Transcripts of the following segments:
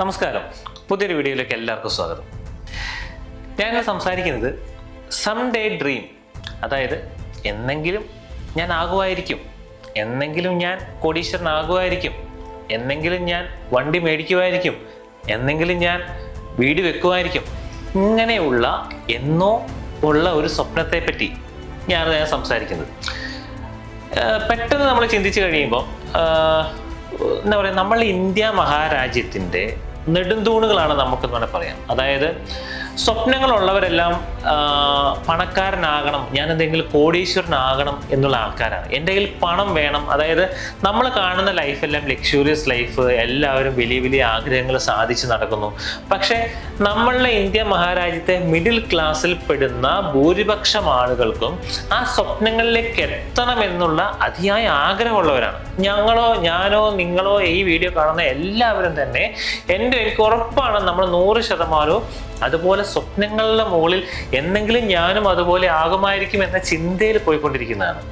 നമസ്കാരം. പുതിയൊരു വീഡിയോയിലേക്ക് എല്ലാവർക്കും സ്വാഗതം. ഞാൻ സംസാരിക്കുന്നത് സം ഡേ ഡ്രീം അതായത് എന്നെങ്കിലും ഞാൻ ആകുമായിരിക്കും. എന്നെങ്കിലും ഞാൻ കോടീശ്വരനാകുമായിരിക്കും എന്നെങ്കിലും ഞാൻ വണ്ടി മേടിക്കുമായിരിക്കും. എന്നെങ്കിലും ഞാൻ വീട് വെക്കുമായിരിക്കും. ഇങ്ങനെയുള്ള എന്നോ ഉള്ള ഒരു സ്വപ്നത്തെ പറ്റി ഞാൻ ഞാൻ സംസാരിക്കുന്നത് പെട്ടെന്ന് നമ്മൾ ചിന്തിച്ചു കഴിയുമ്പോൾ എന്താ പറയുക നമ്മൾ ഇന്ത്യ മഹാരാജ്യത്തിന്റെ നെടുന്തൂണുകളാണ് നമുക്ക് വേണമെങ്കിൽ പറയാം. അതായത് സ്വപ്നങ്ങളുള്ളവരെല്ലാം പണക്കാരനാകണം ഞാൻ എന്തെങ്കിലും കോടീശ്വരനാകണം എന്നുള്ള ആൾക്കാരാണ്. എന്റെ കയ്യിൽ പണം വേണം. അതായത് നമ്മൾ കാണുന്ന ലൈഫെല്ലാം ലക്ഷൂറിയസ് ലൈഫ് എല്ലാവരും വലിയ വലിയ ആഗ്രഹങ്ങൾ സാധിച്ചു നടക്കുന്നു. പക്ഷേ നമ്മളുടെ ഇന്ത്യ മഹാരാജ്യത്തെ മിഡിൽ ക്ലാസ്സിൽ പെടുന്ന ഭൂരിപക്ഷം ആളുകൾക്കും ആ സ്വപ്നങ്ങളിലേക്ക് എത്തണം എന്നുള്ള അതിയായ ആഗ്രഹമുള്ളവരാണ്. ഞങ്ങളോ ഞാനോ നിങ്ങളോ ഈ വീഡിയോ കാണുന്ന എല്ലാവരും തന്നെ എന്റെ എനിക്ക് ഉറപ്പാണ് നമ്മൾ നൂറ് ശതമാനവും അതുപോലെ സ്വപ്നങ്ങളുടെ മുകളിൽ എന്തെങ്കിലും ഞാനും അതുപോലെ ആകുമായിരിക്കും എന്ന ചിന്തയിൽ പോയിക്കൊണ്ടിരിക്കുന്നതാണ്.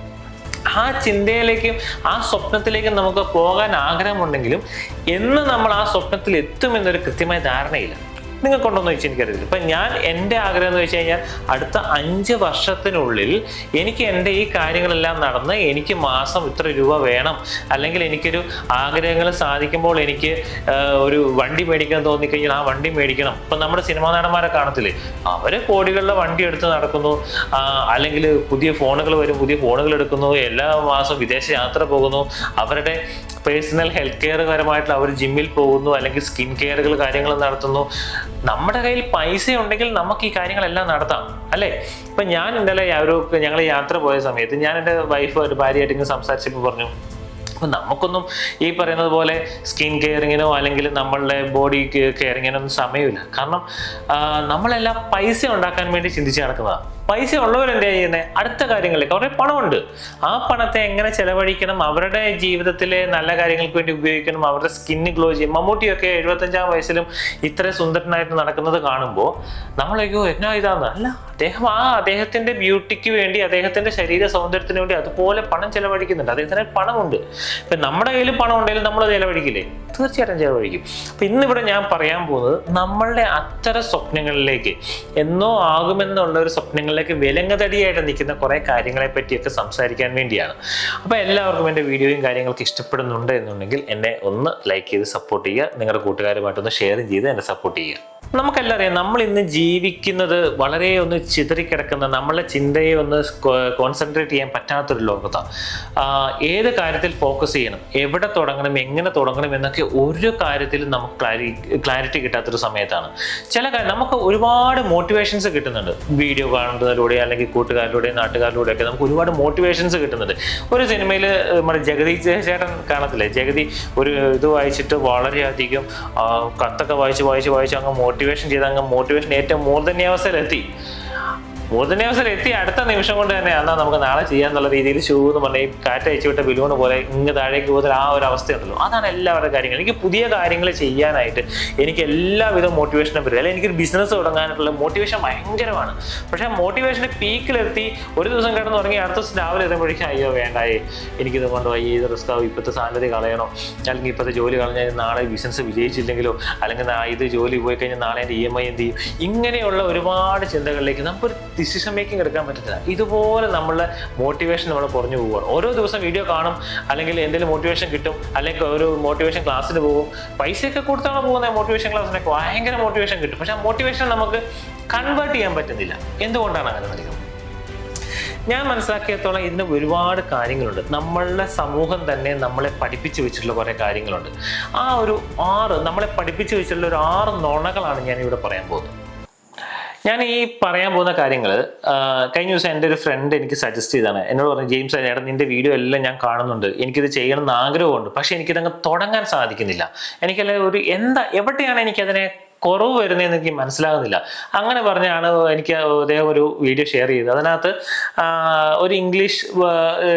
ആ ചിന്തയിലേക്കും ആ സ്വപ്നത്തിലേക്കും നമുക്ക് പോകാൻ ആഗ്രഹമുണ്ടെങ്കിലും എന്ന് നമ്മൾ ആ സ്വപ്നത്തിൽ എത്തുമെന്നൊരു കൃത്യമായ ധാരണയില്ല. നിങ്ങൾക്കുണ്ടോന്ന് ചോദിച്ചാൽ എനിക്കറിയില്ല ഇപ്പം ഞാൻ എന്റെ ആഗ്രഹം എന്ന് വെച്ച് കഴിഞ്ഞാൽ അടുത്ത അഞ്ച് വർഷത്തിനുള്ളിൽ എനിക്ക് എന്റെ ഈ കാര്യങ്ങളെല്ലാം നടന്ന് എനിക്ക് മാസം ഇത്ര രൂപ വേണം. അല്ലെങ്കിൽ എനിക്കൊരു ആഗ്രഹങ്ങൾ സാധിക്കുമ്പോൾ എനിക്ക് ഒരു വണ്ടി മേടിക്കാൻ തോന്നിക്കഴിഞ്ഞാൽ ആ വണ്ടി മേടിക്കണം. ഇപ്പം നമ്മുടെ സിനിമാ നടന്മാരെ കാണത്തില്ലേ? അവർ കോടികളുടെ വണ്ടി എടുത്ത് നടക്കുന്നു. അല്ലെങ്കിൽ പുതിയ ഫോണുകൾ വരും പുതിയ ഫോണുകൾ എടുക്കുന്നു. എല്ലാ മാസം വിദേശ യാത്ര പോകുന്നു. അവരുടെ പേഴ്സണൽ ഹെൽത്ത് കെയർ പരമായിട്ടുള്ള അവർ ജിമ്മിൽ പോകുന്നു അല്ലെങ്കിൽ സ്കിൻ കെയറുകൾ കാര്യങ്ങൾ നടത്തുന്നു. നമ്മുടെ കയ്യിൽ പൈസ ഉണ്ടെങ്കിൽ നമുക്ക് ഈ കാര്യങ്ങളെല്ലാം നടത്താം അല്ലേ? ഇപ്പം ഞാൻ ഇന്നലെ ഒരു ഞങ്ങൾ യാത്ര പോയ സമയത്ത് ഞാൻ എന്റെ വൈഫ് ഒരു ഭാര്യയായിട്ട് ഇങ്ങനെ സംസാരിച്ചപ്പോൾ പറഞ്ഞു അപ്പം നമുക്കൊന്നും ഈ പറയുന്നത് പോലെ സ്കിൻ കെയറിങ്ങിനോ അല്ലെങ്കിൽ നമ്മളുടെ ബോഡി കെയറിങ്ങിനോ ഒന്നും സമയമില്ല. കാരണം നമ്മളെല്ലാം പൈസ ഉണ്ടാക്കാൻ വേണ്ടി ചിന്തിച്ച് നടക്കുന്നതാണ് പൈസ ഉള്ളവരെന്താ ചെയ്യുന്നത് അടുത്ത കാര്യങ്ങളിലേക്ക്. അവരുടെ പണമുണ്ട്. ആ പണത്തെ എങ്ങനെ ചെലവഴിക്കണം? അവരുടെ ജീവിതത്തിലെ നല്ല കാര്യങ്ങൾക്ക് വേണ്ടി ഉപയോഗിക്കണം. അവരുടെ സ്കിന്ന് ഗ്ലോ ചെയ്യും. മമ്മൂട്ടിയൊക്കെ എഴുപത്തഞ്ചാം വയസ്സിലും ഇത്ര സുന്ദരനായിട്ട് നടക്കുന്നത് കാണുമ്പോൾ നമ്മളേക്കോ എന്നാ ഇതാന്ന്? അല്ല അദ്ദേഹം ആ അദ്ദേഹത്തിന്റെ ബ്യൂട്ടിക്ക് വേണ്ടി അദ്ദേഹത്തിന്റെ ശരീര സൗന്ദര്യത്തിന് വേണ്ടി അതുപോലെ പണം ചെലവഴിക്കുന്നുണ്ട്. അദ്ദേഹത്തിന് പണമുണ്ട്. ഇപ്പൊ നമ്മുടെ കയ്യിൽ പണം ഉണ്ടെങ്കിലും നമ്മൾ ചെലവഴിക്കില്ലേ? തീർച്ചയായിട്ടും ചെലവഴിക്കും അപ്പം ഇന്നിവിടെ ഞാൻ പറയാൻ പോകുന്നത് നമ്മളുടെ അത്തരം സ്വപ്നങ്ങളിലേക്ക് എന്നോ ആകുമെന്നുള്ള ഒരു സ്വപ്നങ്ങളിലേക്ക് വിലങ്ങതടിയായിട്ട് നിൽക്കുന്ന കുറേ കാര്യങ്ങളെ പറ്റിയൊക്കെ സംസാരിക്കാൻ വേണ്ടിയാണ്. അപ്പോൾ എല്ലാവർക്കും എന്റെ വീഡിയോയും കാര്യങ്ങളൊക്കെ ഇഷ്ടപ്പെടുന്നുണ്ട് എന്നുണ്ടെങ്കിൽ എന്നെ ഒന്ന് ലൈക്ക് ചെയ്ത് സപ്പോർട്ട് ചെയ്യുക. നിങ്ങളുടെ കൂട്ടുകാരുമായിട്ടൊന്ന് ഷെയർ ചെയ്ത് എന്നെ സപ്പോർട്ട് ചെയ്യുക. നമുക്കെല്ലാം അറിയാം നമ്മൾ ഇന്ന് ജീവിക്കുന്നത് വളരെ ഒന്ന് ചിതറിക്കിടക്കുന്ന നമ്മളെ ചിന്തയെ ഒന്ന് കോൺസെൻട്രേറ്റ് ചെയ്യാൻ പറ്റാത്തൊരു ലോകത്താണ് ഏത് കാര്യത്തിൽ ഫോക്കസ് ചെയ്യണം എവിടെ തുടങ്ങണം എങ്ങനെ തുടങ്ങണം എന്നൊക്കെ ഒരു കാര്യത്തിലും നമുക്ക് ക്ലാരി ക്ലാരിറ്റി കിട്ടാത്തൊരു സമയത്താണ്. ചില കാര്യം നമുക്ക് ഒരുപാട് മോട്ടിവേഷൻസ് കിട്ടുന്നുണ്ട്. വീഡിയോ കാണുന്നതിലൂടെ അല്ലെങ്കിൽ കൂട്ടുകാരിലൂടെ നാട്ടുകാരിലൂടെ ഒക്കെ നമുക്ക് ഒരുപാട് മോട്ടിവേഷൻസ് കിട്ടുന്നുണ്ട്. ഒരു സിനിമയിൽ നമ്മുടെ ജഗതി ചേട്ടൻ കാണത്തില്ലേ? ജഗതി ഒരു ഇത് വായിച്ചിട്ട് വളരെയധികം കത്തൊക്കെ വായിച്ച് വായിച്ച് വായിച്ച് അങ്ങ് മോട്ടിവേഷൻ ചെയ്ത് അങ്ങ് മോട്ടിവേഷൻ ഏറ്റവും മൂർധന്യാവസ്ഥയിലെത്തി. മൂർധന്യാവസ്ഥയിൽ എത്തി അടുത്ത നിമിഷം കൊണ്ട് തന്നെ എന്നാൽ നമുക്ക് നാളെ ചെയ്യാന്നുള്ള രീതിയിൽ ഷൂ എന്ന് പറഞ്ഞാൽ കാറ്റ് അയച്ചു വിട്ട ബലൂൺ പോലെ ഇങ്ങ് താഴേക്ക് പോകുന്ന ആ ഒരു അവസ്ഥയുണ്ടല്ലോ. അതാണ് എല്ലാവരുടെ കാര്യങ്ങൾ. എനിക്ക് പുതിയ കാര്യങ്ങൾ ചെയ്യാനായിട്ട് എനിക്ക് എല്ലാവിധ മോട്ടിവേഷനും വരും അല്ലെങ്കിൽ എനിക്കൊരു ബിസിനസ് തുടങ്ങാനായിട്ടുള്ള മോട്ടിവേഷൻ ഭയങ്കരമാണ്. പക്ഷേ മോട്ടിവേഷന്റെ പീക്കിലെത്തി ഒരു ദിവസം കിടന്ന് തുടങ്ങി അടുത്ത ദിവസം രാവിലെ എത്തുമ്പോഴേക്കും അയ്യോ വേണ്ടായേ. എനിക്കിത് കൊണ്ട് വയ്യ ഇത് റിസ്ക് ആവും. ഇപ്പോഴത്തെ സാലറി കളയണോ? അല്ലെങ്കിൽ ഇപ്പോഴത്തെ ജോലി കളഞ്ഞാൽ നാളെ ബിസിനസ് വിജയിച്ചില്ലെങ്കിലോ? അല്ലെങ്കിൽ ഇത് ജോലി പോയി കഴിഞ്ഞാൽ നാളെ എന്റെ ഇ എം ഐ എന്ത് ചെയ്യും? ഇങ്ങനെയുള്ള ഒരുപാട് ചിന്തകളിലേക്ക് നമുക്കൊരു ഡിസിഷൻ മേക്കിംഗ് എടുക്കാൻ പറ്റത്തില്ല. ഇതുപോലെ നമ്മളെ മോട്ടിവേഷൻ നമ്മൾ കുറഞ്ഞു പോവുകയാണ് ഓരോ ദിവസം വീഡിയോ കാണും അല്ലെങ്കിൽ എന്തെങ്കിലും മോട്ടിവേഷൻ കിട്ടും അല്ലെങ്കിൽ ഒരു മോട്ടിവേഷൻ ക്ലാസ്സിന് പോകും. പൈസയൊക്കെ കൊടുത്താണ് പോകുന്നത്. മോട്ടിവേഷൻ ക്ലാസ്സിനൊക്കെ ഭയങ്കര മോട്ടിവേഷൻ കിട്ടും. പക്ഷെ ആ മോട്ടിവേഷൻ നമുക്ക് കൺവേർട്ട് ചെയ്യാൻ പറ്റുന്നില്ല. എന്തുകൊണ്ടാണ് അങ്ങനെ നൽകുന്നത് ഞാൻ മനസ്സിലാക്കിയത്തോളം ഇതിന് ഒരുപാട് കാര്യങ്ങളുണ്ട്. നമ്മളുടെ സമൂഹം തന്നെ നമ്മളെ പഠിപ്പിച്ചു വെച്ചിട്ടുള്ള കുറേ കാര്യങ്ങളുണ്ട്. ആ ഒരു ആറ് നമ്മളെ പഠിപ്പിച്ചു വെച്ചിട്ടുള്ള ഒരു ആറ് നുണകളാണ് ഞാൻ ഇവിടെ പറയാൻ പോകുന്നത്. ഞാൻ ഈ പറയാൻ പോകുന്ന കാര്യങ്ങൾ കഴിഞ്ഞ ദിവസം എന്റെ ഒരു ഫ്രണ്ട് എനിക്ക് സജസ്റ്റ് ചെയ്താണ് എന്നോട് പറഞ്ഞു ജെയിംസ് ഏട്ടൻ നിന്റെ വീഡിയോ എല്ലാം ഞാൻ കാണുന്നുണ്ട്. എനിക്കിത് ചെയ്യണം എന്ന് ആഗ്രഹമുണ്ട്. പക്ഷെ എനിക്കിതങ്ങ് തുടങ്ങാൻ സാധിക്കുന്നില്ല. എനിക്കല്ല ഒരു എന്താ എവിടെയാണ് എനിക്കതിനെ കുറവ് വരുന്നതെന്ന് എനിക്ക് മനസ്സിലാകുന്നില്ല. അങ്ങനെ പറഞ്ഞാണ് എനിക്ക് അദ്ദേഹം ഒരു വീഡിയോ ഷെയർ ചെയ്തത്. അതിനകത്ത് ഒരു ഇംഗ്ലീഷ്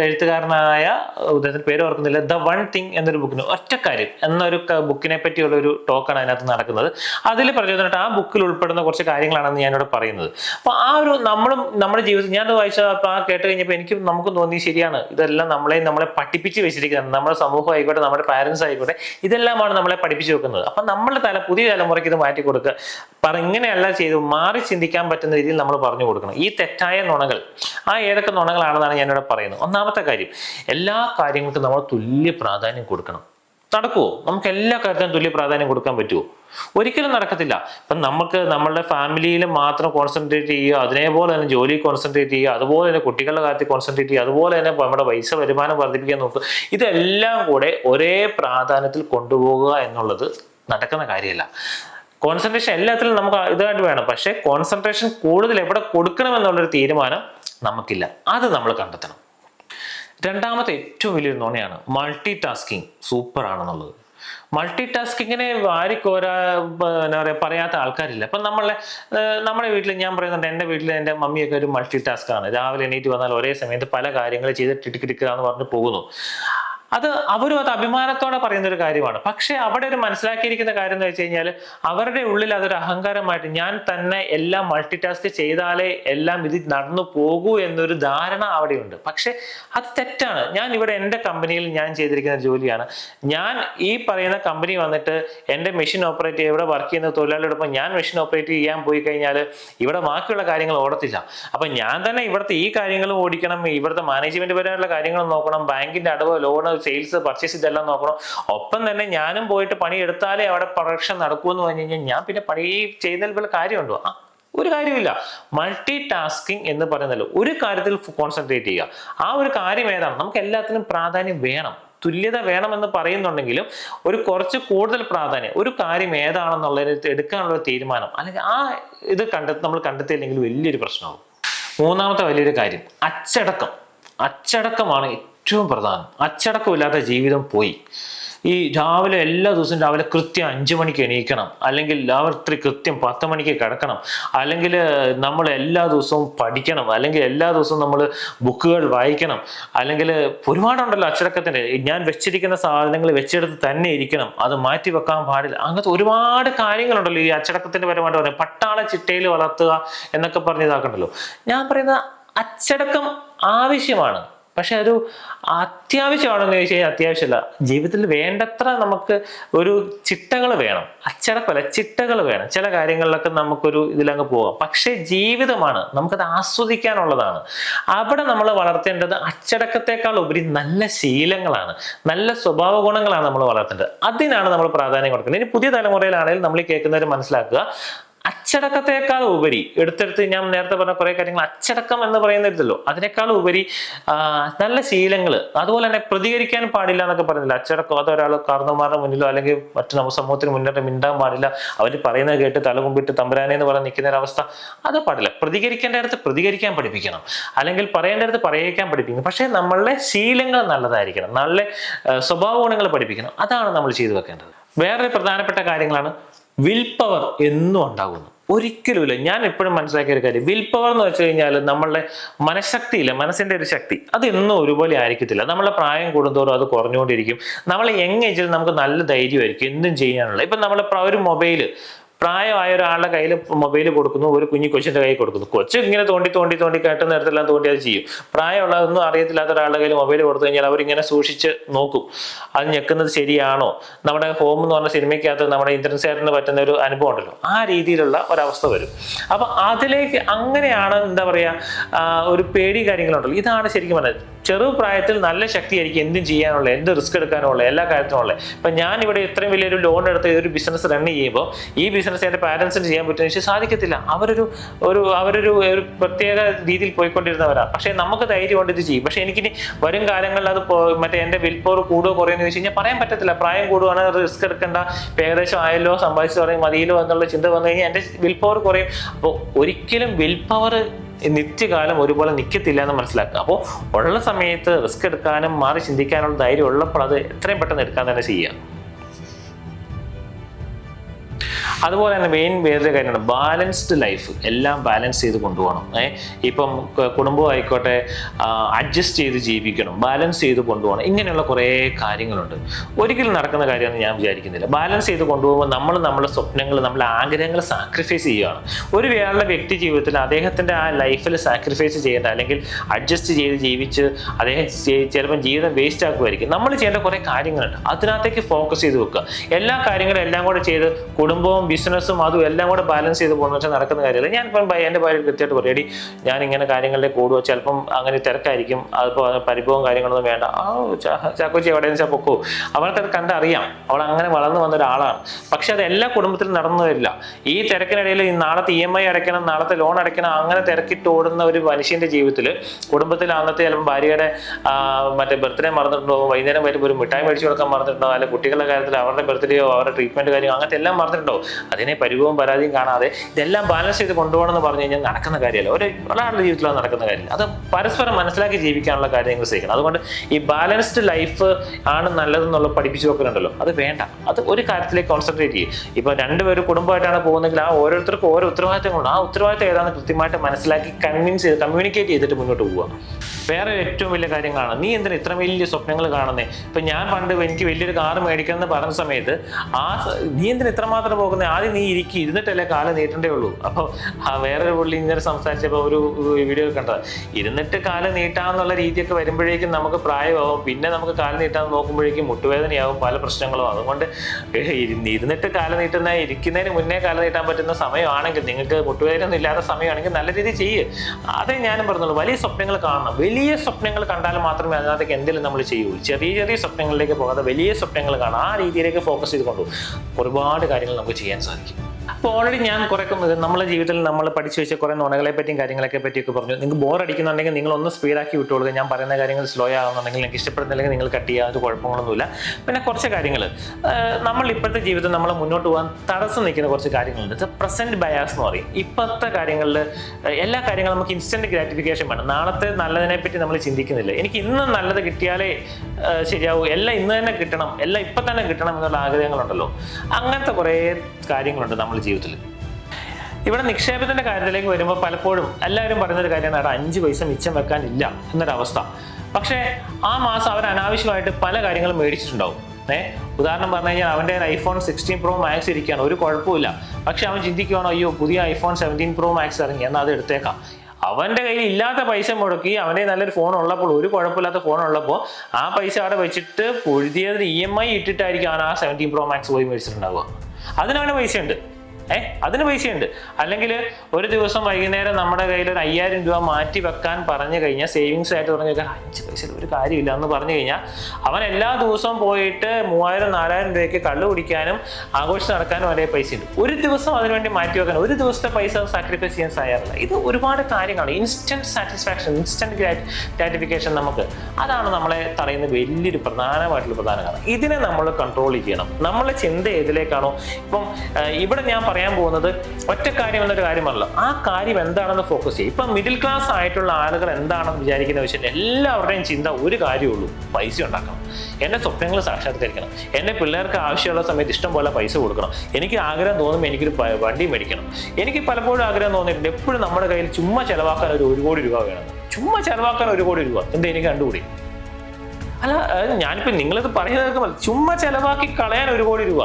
എഴുത്തുകാരനായ അദ്ദേഹത്തിന്റെ പേര് ഓർക്കുന്നില്ല ദ വൺ തിങ് എന്നൊരു ബുക്കിന് ഒറ്റക്കാര്യം എന്നൊരു ബുക്കിനെ പറ്റിയുള്ള ഒരു ടോക്കാണ് അതിനകത്ത് നടക്കുന്നത്. അതിൽ പ്രചോദനമായിട്ട് ആ ബുക്കിൽ ഉൾപ്പെടുന്ന കുറച്ച് കാര്യങ്ങളാണെന്ന് ഞാനിവിടെ പറയുന്നത്. അപ്പോൾ ആ ഒരു നമ്മളും നമ്മുടെ ജീവിതത്തിൽ ഞാനത് വായിച്ച ആ കേട്ട് കഴിഞ്ഞപ്പോൾ എനിക്ക് നമുക്ക് തോന്നി ശരിയാണ്. ഇതെല്ലാം നമ്മളെ നമ്മളെ പഠിപ്പിച്ച് വെച്ചിരിക്കുന്നത് നമ്മുടെ സമൂഹം ആയിക്കോട്ടെ നമ്മുടെ പാരൻസ് ആയിക്കോട്ടെ ഇതെല്ലാമാണ് നമ്മളെ പഠിപ്പിച്ച് വെക്കുന്നത്. അപ്പം നമ്മുടെ തല പുതിയ തലമുറയ്ക്ക് ഇത് മാറ്റി കൊടുക്കുക. പറ ഇങ്ങനെയല്ല ചെയ്തു മാറി ചിന്തിക്കാൻ പറ്റുന്ന രീതിയിൽ നമ്മൾ പറഞ്ഞു കൊടുക്കണം. ഈ തെറ്റായ നുണകൾ ആ ഏതൊക്കെ നുണകളാണെന്നാണ് ഞാനിവിടെ പറയുന്നത്. ഒന്നാമത്തെ കാര്യം എല്ലാ കാര്യങ്ങൾക്കും നമ്മൾ തുല്യ പ്രാധാന്യം കൊടുക്കണം. നടക്കുമോ നമുക്ക് എല്ലാ കാര്യത്തിനും തുല്യ പ്രാധാന്യം കൊടുക്കാൻ പറ്റുമോ ഒരിക്കലും നടക്കത്തില്ല. ഇപ്പം നമുക്ക് നമ്മളുടെ ഫാമിലിയിൽ മാത്രം കോൺസെൻട്രേറ്റ് ചെയ്യുക അതിനേപോലെ തന്നെ ജോലി കോൺസെൻട്രേറ്റ് ചെയ്യുക അതുപോലെ തന്നെ കുട്ടികളുടെ കാര്യത്തിൽ കോൺസെൻട്രേറ്റ് ചെയ്യുക അതുപോലെ തന്നെ നമ്മുടെ പൈസ വരുമാനം വർദ്ധിപ്പിക്കാൻ നോക്കുക ഇതെല്ലാം കൂടെ ഒരേ പ്രാധാന്യത്തിൽ കൊണ്ടുപോകുക എന്നുള്ളത് നടക്കുന്ന കാര്യമല്ല. കോൺസെൻട്രേഷൻ എല്ലാത്തിലും നമുക്ക് ഇതായിട്ട് വേണം. പക്ഷേ കോൺസെൻട്രേഷൻ കൂടുതൽ എവിടെ കൊടുക്കണം എന്നുള്ളൊരു തീരുമാനം നമുക്കില്ല. അത് നമ്മൾ കണ്ടെത്തണം. രണ്ടാമത്തെ ഏറ്റവും വലിയൊരു നുണയാണ് മൾട്ടി ടാസ്കിങ് സൂപ്പർ ആണെന്നുള്ളത് മൾട്ടി ടാസ്കിങ്ങിനെ വാരിക്കോരാ എന്താ പറയുക പറയാത്ത ആൾക്കാരില്ല. അപ്പം നമ്മളെ നമ്മുടെ വീട്ടിൽ ഞാൻ പറയുന്നുണ്ട് എന്റെ വീട്ടിൽ എന്റെ മമ്മിയൊക്കെ ഒരു മൾട്ടി ആണ്. രാവിലെ എണീറ്റ് വന്നാൽ ഒരേ സമയത്ത് പല കാര്യങ്ങൾ ചെയ്ത് ടിടിക്കിടിക്കുക എന്ന് പറഞ്ഞ് പോകുന്നു. അത് അവരും അത് അഭിമാനത്തോടെ പറയുന്ന ഒരു കാര്യമാണ്. പക്ഷെ അവിടെ ഒരു മനസ്സിലാക്കിയിരിക്കുന്ന കാര്യം എന്ന് വെച്ച് കഴിഞ്ഞാൽ അവരുടെ ഉള്ളിൽ അതൊരു അഹങ്കാരമായിട്ട് ഞാൻ തന്നെ എല്ലാം മൾട്ടി ടാസ്ക് ചെയ്താലേ എല്ലാം ഇത് നടന്നു പോകൂ എന്നൊരു ധാരണ അവിടെയുണ്ട്. പക്ഷെ അത് തെറ്റാണ്. ഞാൻ ഇവിടെ എന്റെ കമ്പനിയിൽ ഞാൻ ചെയ്തിരിക്കുന്ന ജോലിയാണ്. ഞാൻ ഈ പറയുന്ന കമ്പനി വന്നിട്ട് എന്റെ മെഷീൻ ഓപ്പറേറ്റ് ചെയ്യുക ഇവിടെ വർക്ക് ചെയ്യുന്ന തൊഴിലാളിയോടൊപ്പം ഞാൻ മെഷീൻ ഓപ്പറേറ്റ് ചെയ്യാൻ പോയി കഴിഞ്ഞാൽ ഇവിടെ ബാക്കിയുള്ള കാര്യങ്ങൾ ഓടത്തില്ല. അപ്പം ഞാൻ തന്നെ ഇവിടുത്തെ ഈ കാര്യങ്ങളും ഓടിക്കണം ഇവിടുത്തെ മാനേജ്മെന്റ് പരമായിട്ടുള്ള കാര്യങ്ങളും നോക്കണം ബാങ്കിന്റെ അടവ് ലോണ് സെയിൽസ് പർച്ചേസ് ഇതെല്ലാം നോക്കണം. ഒപ്പം തന്നെ ഞാനും പോയിട്ട് പണി എടുത്താലേ അവിടെ പ്രൊഡക്ഷൻ നടക്കൂ എന്ന് പറഞ്ഞു കഴിഞ്ഞാൽ ഞാൻ പിന്നെ പണി ചെയ്യുന്നതിൽ വല്ല കാര്യമുണ്ടോ? ആ ഒരു കാര്യമില്ല മൾട്ടി ടാസ്കിങ് എന്ന് പറയുന്നല്ലോ ഒരു കാര്യത്തിൽ കോൺസെൻട്രേറ്റ് ചെയ്യുക. ആ ഒരു കാര്യം ഏതാണ്? നമുക്ക് എല്ലാത്തിനും പ്രാധാന്യം വേണം. തുല്യത വേണമെന്ന് പറയുന്നുണ്ടെങ്കിലും ഒരു കുറച്ച് കൂടുതൽ പ്രാധാന്യം ഒരു കാര്യം ഏതാണെന്നുള്ളതിന് എടുക്കാനുള്ള തീരുമാനം അല്ലെങ്കിൽ ആ ഇത് കണ്ടെത്തി നമ്മൾ കണ്ടെത്തിയില്ലെങ്കിൽ വലിയൊരു പ്രശ്നമാകും മൂന്നാമത്തെ വലിയൊരു കാര്യം അച്ചടക്കം. അച്ചടക്കമാണ് ഏറ്റവും പ്രധാനം. അച്ചടക്കമില്ലാത്ത ജീവിതം പോയി. ഈ രാവിലെ എല്ലാ ദിവസവും രാവിലെ കൃത്യം അഞ്ചു മണിക്ക് എണീക്കണം. അല്ലെങ്കിൽ രാത്രി കൃത്യം പത്ത് മണിക്ക് കിടക്കണം. അല്ലെങ്കിൽ നമ്മൾ എല്ലാ ദിവസവും പഠിക്കണം. അല്ലെങ്കിൽ എല്ലാ ദിവസവും നമ്മൾ ബുക്കുകൾ വായിക്കണം. അല്ലെങ്കിൽ ഒരുപാടുണ്ടല്ലോ അച്ചടക്കത്തിന്റെ ഞാൻ വെച്ചിരിക്കുന്ന സാധനങ്ങൾ വെച്ചെടുത്ത് തന്നെ ഇരിക്കണം. അത് മാറ്റി വെക്കാൻ പാടില്ല. അങ്ങനത്തെ ഒരുപാട് കാര്യങ്ങളുണ്ടല്ലോ ഈ അച്ചടക്കത്തിന്റെ പരമായിട്ട് പറയുന്നത്. പട്ടാള ചിട്ടയിൽ വളർത്തുക എന്നൊക്കെ പറഞ്ഞ് ഇതാക്കണ്ടല്ലോ. ഞാൻ പറയുന്ന അച്ചടക്കം ആവശ്യമാണ്. പക്ഷെ ഒരു അത്യാവശ്യമാണെന്ന് ചോദിച്ചു കഴിഞ്ഞാൽ അത്യാവശ്യമല്ല. ജീവിതത്തിൽ വേണ്ടത്ര നമുക്ക് ഒരു ചിട്ടകൾ വേണം. അച്ചടക്കമല്ല ചിട്ടകൾ വേണം. ചില കാര്യങ്ങളിലൊക്കെ നമുക്കൊരു ഇതിലങ്ങ് പോകാം പക്ഷേ ജീവിതമാണ്. നമുക്കത് ആസ്വദിക്കാനുള്ളതാണ്. അവിടെ നമ്മൾ വളർത്തേണ്ടത് അച്ചടക്കത്തെക്കാൾ ഉപരി നല്ല ശീലങ്ങളാണ്. നല്ല സ്വഭാവ ഗുണങ്ങളാണ് നമ്മൾ വളർത്തേണ്ടത്. അതിനാണ് നമ്മൾ പ്രാധാന്യം കൊടുക്കുന്നത്. ഇനി പുതിയ തലമുറയിലാണെങ്കിൽ നമ്മൾ ഈ കേൾക്കുന്നവർ മനസ്സിലാക്കുക അച്ചടക്കത്തെക്കാൾ ഉപരി എടുത്തെടുത്ത് ഞാൻ നേരത്തെ പറഞ്ഞ കുറെ കാര്യങ്ങൾ അച്ചടക്കം എന്ന് പറയുന്നില്ലല്ലോ അതിനേക്കാൾ ഉപരി നല്ല ശീലങ്ങൾ അതുപോലെ തന്നെ പ്രതികരിക്കാൻ പാടില്ല എന്നൊക്കെ പറയുന്നില്ല അച്ചടക്കം അത് ഒരാൾ കാർന്നമാരുടെ മുന്നിലോ അല്ലെങ്കിൽ മറ്റു നമ്മുടെ സമൂഹത്തിന് മുന്നോട്ട് മിണ്ടാൻ പാടില്ല. അവർ പറയുന്നത് കേട്ട് തലകുമ്പിട്ട് തമ്പരാനെ എന്ന് പറഞ്ഞ് നിൽക്കുന്ന ഒരവസ്ഥ അത് പാടില്ല. പ്രതികരിക്കേണ്ട അടുത്ത് പ്രതികരിക്കാൻ പഠിപ്പിക്കണം. അല്ലെങ്കിൽ പറയേണ്ട അടുത്ത് പറയിക്കാൻ പഠിപ്പിക്കണം. പക്ഷേ നമ്മളുടെ ശീലങ്ങൾ നല്ലതായിരിക്കണം. നല്ല സ്വഭാവ ഗുണങ്ങൾ പഠിപ്പിക്കണം. അതാണ് നമ്മൾ ചെയ്തു വെക്കേണ്ടത്. വേറൊരു പ്രധാനപ്പെട്ട കാര്യങ്ങളാണ് വിൽ പവർ എന്നും ഉണ്ടാകുന്നു. ഒരിക്കലുമില്ല. ഞാൻ എപ്പോഴും മനസ്സിലാക്കിയ ഒരു കാര്യം. വിൽ പവർ എന്ന് വെച്ച് കഴിഞ്ഞാൽ നമ്മളുടെ മനഃശക്തിയില്ല. മനസ്സിന്റെ ഒരു ശക്തി. അതെന്നും ഒരുപോലെ ആയിരിക്കത്തില്ല. നമ്മളെ പ്രായം കൂടുന്തോറും അത് കുറഞ്ഞുകൊണ്ടിരിക്കും. നമ്മൾ യങ് ഏജിൽ നമുക്ക് നല്ല ധൈര്യമായിരിക്കും. എന്തും ചെയ്യാനുള്ള. ഇപ്പം നമ്മളിപ്പോൾ ഒരു മൊബൈൽ പ്രായമായ ഒരാളുടെ കയ്യിൽ മൊബൈൽ കൊടുക്കുന്നു ഒരു കുഞ്ഞു കൊച്ചിന്റെ കയ്യിൽ കൊടുക്കുന്നു. കൊച്ചു ഇങ്ങനെ തോണ്ടി തോണ്ടി തോണ്ടി കേട്ട നേരത്തെല്ലാം തോണ്ടി അത് ചെയ്യും. പ്രായമുള്ളതൊന്നും അറിയത്തില്ലാത്ത ഒരാളുടെ കയ്യിൽ മൊബൈൽ കൊടുത്തു കഴിഞ്ഞാൽ അവരിങ്ങനെ സൂക്ഷിച്ച് നോക്കും. അത് ഞെക്കുന്നത് ശരിയാണോ? നമ്മുടെ ഹോം എന്ന് പറഞ്ഞ സിനിമയ്ക്കകത്ത് നമ്മുടെ ഇന്ദ്രൻ ഇന്ദ്രൻസേറിന് പറ്റുന്ന ഒരു അനുഭവം ഉണ്ടല്ലോ. ആ രീതിയിലുള്ള ഒരവസ്ഥ വരും. അപ്പൊ അതിലേക്ക് അങ്ങനെയാണ് എന്താ പറയുക ഒരു പേടി കാര്യങ്ങളുണ്ടല്ലോ. ഇതാണ് ശരിക്കും പറഞ്ഞത്. ചെറുപ്രായത്തിൽ നല്ല ശക്തിയായിരിക്കും എന്തും ചെയ്യാനുള്ള എന്ത് റിസ്ക് എടുക്കാനുള്ള എല്ലാ കാര്യത്തിനുള്ള ഇപ്പം ഞാൻ ഇവിടെ ഇത്രയും വലിയൊരു ലോൺ എടുത്ത് ഒരു ബിസിനസ് റൺ ചെയ്യുമ്പോൾ ഈ ബിസിനസ് എന്റെ പാരൻസിന് ചെയ്യാൻ പറ്റും പക്ഷെ സാധിക്കത്തില്ല. അവരൊരു ഒരു അവരൊരു ഒരു പ്രത്യേക രീതിയിൽ പോയിക്കൊണ്ടിരുന്നവരാണ് പക്ഷേ നമുക്ക് ധൈര്യം കൊണ്ട് ഇത് ചെയ്യും. പക്ഷേ എനിക്കിനി വരും കാലങ്ങളിൽ അത് മറ്റേ എന്റെ വിൽ പവർ കൂടുകയോ കുറയുമെന്ന് ചോദിച്ചു കഴിഞ്ഞാൽ പറയാൻ പറ്റത്തില്ല. പ്രായം കൂടുവാണ് റിസ്ക് എടുക്കേണ്ട. ഏകദേശം ആയല്ലോ സമ്പാദിച്ചു പറയും മതിയല്ലോ എന്നുള്ള ചിന്ത വന്നു കഴിഞ്ഞാൽ എന്റെ വിൽ പവർ കുറയും. അപ്പോൾ ഒരിക്കലും വിൽ പവർ നിത്യകാലം ഒരുപോലെ നിൽക്കത്തില്ല എന്ന് മനസ്സിലാക്കുക. അപ്പോൾ ഉള്ള സമയത്ത് റിസ്ക് എടുക്കാനും മാറി ചിന്തിക്കാനുള്ള ധൈര്യം ഉള്ളപ്പോൾ അത് എത്രയും പെട്ടെന്ന് എടുക്കാൻ തന്നെ ചെയ്യുക. അതുപോലെ തന്നെ മെയിൻ വേറൊരു കാര്യമാണ് ബാലൻസ്ഡ് ലൈഫ് എല്ലാം ബാലൻസ് ചെയ്ത് കൊണ്ടുപോകണം. ഏഹ് ഇപ്പം കുടുംബമായിക്കോട്ടെ അഡ്ജസ്റ്റ് ചെയ്ത് ജീവിക്കണം ബാലൻസ് ചെയ്ത് കൊണ്ടുപോകണം. ഇങ്ങനെയുള്ള കുറേ കാര്യങ്ങളുണ്ട്. ഒരിക്കലും നടക്കുന്ന കാര്യമെന്ന് ഞാൻ വിചാരിക്കുന്നില്ല. ബാലൻസ് ചെയ്ത് കൊണ്ടുപോകുമ്പോൾ നമ്മൾ നമ്മുടെ സ്വപ്നങ്ങൾ നമ്മുടെ ആഗ്രഹങ്ങൾ സാക്രിഫൈസ് ചെയ്യുകയാണ്. ഒരു വേറെ വ്യക്തി ജീവിതത്തിൽ അദ്ദേഹത്തിന്റെ ആ ലൈഫിൽ സാക്രിഫൈസ് ചെയ്യേണ്ട അല്ലെങ്കിൽ അഡ്ജസ്റ്റ് ചെയ്ത് ജീവിച്ച് അദ്ദേഹം ചിലപ്പം ജീവിതം വേസ്റ്റ് ആക്കുമായിരിക്കും. നമ്മൾ ചെയ്യേണ്ട കുറേ കാര്യങ്ങളുണ്ട്. അതിനകത്തേക്ക് ഫോക്കസ് ചെയ്ത് വെക്കുക. എല്ലാ കാര്യങ്ങളും എല്ലാം കൂടെ ചെയ്ത് കുടുംബവും ബിസിനസ്സും അതും എല്ലാം കൂടെ ബാലൻസ് ചെയ്ത് പോകുന്ന വെച്ചാൽ നടക്കുന്ന കാര്യമില്ല. ഞാൻ ഇപ്പം എന്റെ ഭാര്യ കൃത്യമായിട്ട് പറയും "എടി, ഞാൻ ഇങ്ങനെ കാര്യങ്ങളിലേക്ക് കൂടുക ചിലപ്പം അങ്ങനെ തിരക്കായിരിക്കും. അതിപ്പോൾ പരിഭവം കാര്യങ്ങളൊന്നും വേണ്ട. ആ ചാക്കോച്ചി എവിടെ വെച്ചാൽ പൊക്കോ. അവൾക്കത് കണ്ടറിയാം. അവൾ അങ്ങനെ വളർന്നു വന്ന ഒരാളാണ്. പക്ഷെ അത് എല്ലാ കുടുംബത്തിലും നടന്നു വരില്ല. ഈ തിരക്കിനിടയിൽ നാളത്തെ ഇ എം ഐ അടയ്ക്കണം നാളത്തെ ലോൺ അടയ്ക്കണം അങ്ങനെ തിരക്കിട്ട് ഓടുന്ന ഒരു മനുഷ്യന്റെ ജീവിതത്തിൽ കുടുംബത്തിൽ അന്നത്തെ ചിലപ്പോൾ ഭാര്യയുടെ മറ്റേ ബർത്ത്ഡേ മറന്നിട്ടുണ്ടാവും വൈകുന്നേരം വരുമ്പോൾ ഒരു മിഠായി മേടിച്ചു കൊടുക്കാൻ മറന്നിട്ടുണ്ടാവും അല്ലെങ്കിൽ കുട്ടികളുടെ കാര്യത്തിൽ അവരുടെ ബർത്ത്ഡേയോ അവരുടെ ട്രീറ്റ്മെന്റ് കാര്യമോ അങ്ങനത്തെ എല്ലാം മറന്നിട്ടുണ്ടാവും അതിനെ പരിഭവം പരാതിയും കാണാതെ ഇതെല്ലാം ബാലൻസ് ചെയ്ത് കൊണ്ടുപോകണം എന്ന് പറഞ്ഞു കഴിഞ്ഞാൽ നടക്കുന്ന കാര്യമല്ല. ഒരു ഒരാളുടെ ജീവിതത്തിലാണ് നടക്കുന്ന കാര്യം അത് പരസ്പരം മനസ്സിലാക്കി ജീവിക്കാനുള്ള കാര്യങ്ങൾ ശ്രമിക്കണം അതുകൊണ്ട് ഈ ബാലൻസ്ഡ് ലൈഫ് ആണ് നല്ലതെന്നുള്ള പഠിപ്പിച്ചു വെക്കുന്നുണ്ടല്ലോ അത് വേണ്ട. അത് ഒരു കാര്യത്തിലേക്ക് കോൺസെൻട്രേറ്റ് ചെയ്യും. ഇപ്പൊ രണ്ടുപേരും കുടുംബമായിട്ടാണ് പോകുന്നതെങ്കിൽ ആ ഓരോരുത്തർക്കും ഓരോ ഉത്തരവാദിത്തങ്ങളുണ്ട്. ആ ഉത്തരവാദിത്തം ഏതാണെന്ന് കൃത്യമായിട്ട് മനസ്സിലാക്കി കൺവിൻസ് ചെയ്ത് കമ്മ്യൂണിക്കേറ്റ് ചെയ്തിട്ട് മുന്നോട്ട് പോവുക. വേറെ ഏറ്റവും വലിയ കാര്യങ്ങളാണ്. നീ എന്തിനാ ഇത്ര വലിയ സ്വപ്നങ്ങൾ കാണുന്നേ? ഇപ്പൊ ഞാൻ പണ്ട് എനിക്ക് വലിയൊരു കാറ് മേടിക്കണം എന്ന് പറഞ്ഞ സമയത്ത് ആ നീ എന്തിനാ ഇത്രമാത്രം പോകുന്നത് ആദ്യം നീ ഇരിക്കി. ഇരുന്നിട്ടല്ലേ കാലം നീട്ടണ്ടേ ഉള്ളൂ. അപ്പോൾ ആ വേറൊരു പുള്ളി ഇങ്ങനെ സംസാരിച്ചപ്പോൾ ഒരു വീഡിയോ കണ്ടത്. ഇരുന്നിട്ട് കാലം നീട്ടാന്നുള്ള രീതിയൊക്കെ വരുമ്പോഴേക്കും നമുക്ക് പ്രായമാവും. പിന്നെ നമുക്ക് കാലം നീട്ടാൻ നോക്കുമ്പോഴേക്കും മുട്ടുവേദനയാവും പല പ്രശ്നങ്ങളും അതുകൊണ്ട് ഇരുന്നിട്ട് കാലം നീട്ടുന്ന ഇരിക്കുന്നതിന് മുന്നേ കാലം നീട്ടാൻ പറ്റുന്ന സമയമാണെങ്കിൽ നിങ്ങൾക്ക് മുട്ടുവേദന ഒന്നും ഇല്ലാത്ത സമയമാണെങ്കിൽ നല്ല രീതിയിൽ ചെയ്യുക അതേ ഞാനും പറഞ്ഞുള്ളൂ. വലിയ സ്വപ്നങ്ങൾ കാണണം. സ്വപ്നങ്ങൾ കണ്ടാൽ മാത്രമേ അതിനകത്തേക്ക് എന്തെങ്കിലും നമ്മൾ ചെയ്യുള്ളൂ ചെറിയ ചെറിയ സ്വപ്നങ്ങളിലേക്ക് പോകാതെ വലിയ സ്വപ്നങ്ങൾ കാണാം ആ രീതിയിലേക്ക് ഫോക്കസ് ചെയ്ത് കൊണ്ടുപോകും ഒരുപാട് കാര്യങ്ങൾ നമുക്ക് ചെയ്യാൻ സാധിക്കും. അപ്പോൾ ഓൾറെഡി ഞാൻ കുറെ നമ്മുടെ ജീവിതത്തിൽ നമ്മൾ പഠിച്ചു വെച്ച കുറെ നുണകളെ പറ്റിയും കാര്യങ്ങളൊക്കെ പറ്റിയൊക്കെ പറഞ്ഞു. നിങ്ങൾക്ക് ബോർ അടിക്കുന്നുണ്ടെങ്കിൽ നിങ്ങൾ ഒന്ന് സ്പീഡ് ആക്കി വിട്ടുകൊള്ളുക ഞാൻ പറയുന്ന കാര്യങ്ങൾ സ്ലോ ആകുന്നുണ്ടെങ്കിൽ നിങ്ങൾക്ക് ഇഷ്ടപ്പെടുന്നില്ലെങ്കിൽ നിങ്ങൾ കട്ട് ചെയ്യുക. അത് കുഴപ്പങ്ങളൊന്നുമില്ല. പിന്നെ കുറച്ച് കാര്യങ്ങൾ. നമ്മൾ ഇപ്പോഴത്തെ ജീവിതം നമ്മൾ മുന്നോട്ട് പോകാൻ തടസ്സം നിൽക്കുന്ന കുറച്ച് കാര്യങ്ങളുണ്ട്. പ്രസന്റ് ബയാസ് എന്ന് പറയും. ഇപ്പോഴത്തെ കാര്യങ്ങളിൽ എല്ലാ കാര്യങ്ങളും നമുക്ക് ഇൻസ്റ്റന്റ് ഗ്രാറ്റിഫിക്കേഷൻ വേണം. നാളത്തെ നല്ലതിനെ പറ്റി നമ്മൾ ചിന്തിക്കുന്നില്ല. എനിക്ക് ഇന്ന് നല്ലത് കിട്ടിയാലേ ശരിയാവൂ. എല്ലാം ഇന്ന് തന്നെ കിട്ടണം. എല്ലാം ഇപ്പം തന്നെ കിട്ടണം എന്നുള്ള ആഗ്രഹങ്ങളുണ്ടല്ലോ. അങ്ങനത്തെ കുറേ കാര്യങ്ങളുണ്ട് നമ്മുടെ ജീവിതത്തിൽ. ഇവിടെ നിക്ഷേപത്തിന്റെ കാര്യത്തിലേക്ക് വരുമ്പോൾ പലപ്പോഴും എല്ലാവരും പറയുന്നൊരു കാര്യമാണ് അവിടെ അഞ്ച് പൈസ മിച്ചം വെക്കാനില്ല എന്നൊരവസ്ഥ. പക്ഷേ ആ മാസം അവർ അനാവശ്യമായിട്ട് പല കാര്യങ്ങളും മേടിച്ചിട്ടുണ്ടാവും. ഏ ഉദാഹരണം പറഞ്ഞു കഴിഞ്ഞാൽ അവന്റെ ഐഫോൺ സിക്സ്റ്റീൻ പ്രോ മാക്സ് ഇരിക്കുകയാണ് ഒരു കുഴപ്പമില്ല പക്ഷെ അവൻ ചിന്തിക്കുകയാണോ അയ്യോ പുതിയ ഐഫോൺ സെവന്റീൻ പ്രോ മാക്സ് ഇറങ്ങി എന്നാൽ അത് എടുത്തേക്കാം? അവന്റെ കയ്യിൽ ഇല്ലാത്ത പൈസ മുടക്കി അവന്റെ നല്ലൊരു ഫോൺ ഉള്ളപ്പോൾ ഒരു കുഴപ്പമില്ലാത്ത ഫോൺ ഉള്ളപ്പോൾ ആ പൈസ അവിടെ വെച്ചിട്ട് പുതിയത് ഇ എം ഐ ഇട്ടിട്ടായിരിക്കും ആ സെവന്റീൻ പ്രോ മാക്സ് പോയി മേടിച്ചിട്ടുണ്ടാവുക. അതിനവന് പൈസയുണ്ട്. ഏ അതിന് പൈസയുണ്ട്. അല്ലെങ്കിൽ ഒരു ദിവസം വൈകുന്നേരം നമ്മുടെ കയ്യിൽ ഒരു അയ്യായിരം രൂപ മാറ്റി വെക്കാൻ പറഞ്ഞു കഴിഞ്ഞാൽ സേവിങ്സ് ആയിട്ട് പറഞ്ഞു കഴിഞ്ഞാൽ അഞ്ച് പൈസ ഒരു കാര്യമില്ല എന്ന് പറഞ്ഞു കഴിഞ്ഞാൽ അവൻ എല്ലാ ദിവസവും പോയിട്ട് മൂവായിരം നാലായിരം രൂപയ്ക്ക് കള്ളു കുടിക്കാനും ആഘോഷം നടക്കാനും ഒരേ പൈസ ഉണ്ട് ഒരു ദിവസം അതിനുവേണ്ടി മാറ്റി വെക്കാൻ ഒരു ദിവസത്തെ പൈസ സാക്രിഫൈസ് ചെയ്യാൻ തയ്യാറില്ല. ഇത് ഒരുപാട് കാര്യങ്ങളാണ്. ഇൻസ്റ്റന്റ് സാറ്റിസ്ഫാക്ഷൻ ഇൻസ്റ്റന്റ് ഗ്രാറ്റിഫിക്കേഷൻ നമുക്ക്. അതാണ് നമ്മളെ തടയുന്ന വലിയൊരു പ്രധാനമായിട്ടുള്ള പ്രധാന കാരണം. ഇതിനെ നമ്മൾ കൺട്രോൾ ചെയ്യണം. നമ്മളെ ചിന്ത ഏതിലേക്കാണോ? ഇപ്പം ഇവിടെ ഞാൻ പറയാൻ പോകുന്നത് ഒറ്റ കാര്യം എന്നൊരു കാര്യമല്ല. ആ കാര്യം എന്താണെന്ന് ഫോക്കസ് ചെയ്യും. ഇപ്പം മിഡിൽ ക്ലാസ് ആയിട്ടുള്ള ആളുകൾ എന്താണെന്ന് വിചാരിക്കുന്ന വെച്ചാൽ എല്ലാവരുടെയും ചിന്ത ഒരു കാര്യമുള്ളൂ പൈസ ഉണ്ടാക്കണം. എന്റെ സ്വപ്നങ്ങൾ സാക്ഷാത്കരിക്കണം. എന്റെ പിള്ളേർക്ക് ആവശ്യമുള്ള സമയത്ത് ഇഷ്ടം പോലെ പൈസ കൊടുക്കണം. എനിക്ക് ആഗ്രഹം തോന്നുമ്പോൾ എനിക്കൊരു വണ്ടി മേടിക്കണം. എനിക്ക് പലപ്പോഴും ആഗ്രഹം തോന്നിയിട്ടുണ്ട്. എപ്പോഴും നമ്മുടെ കയ്യിൽ ചുമ്മാ ചെലവാക്കാൻ ഒരു ഒരു കോടി രൂപ വേണം. ചുമ്മാ ചെലവാക്കാൻ ഒരു കോടി രൂപ. എന്തെങ്കിലും കണ്ടുകൂടി അല്ല ഞാനിപ്പോ നിങ്ങളിത് പറയുന്നതൊക്കെ മതി. ചുമ്മാ ചെലവാക്കി കളയാൻ ഒരു കോടി രൂപ.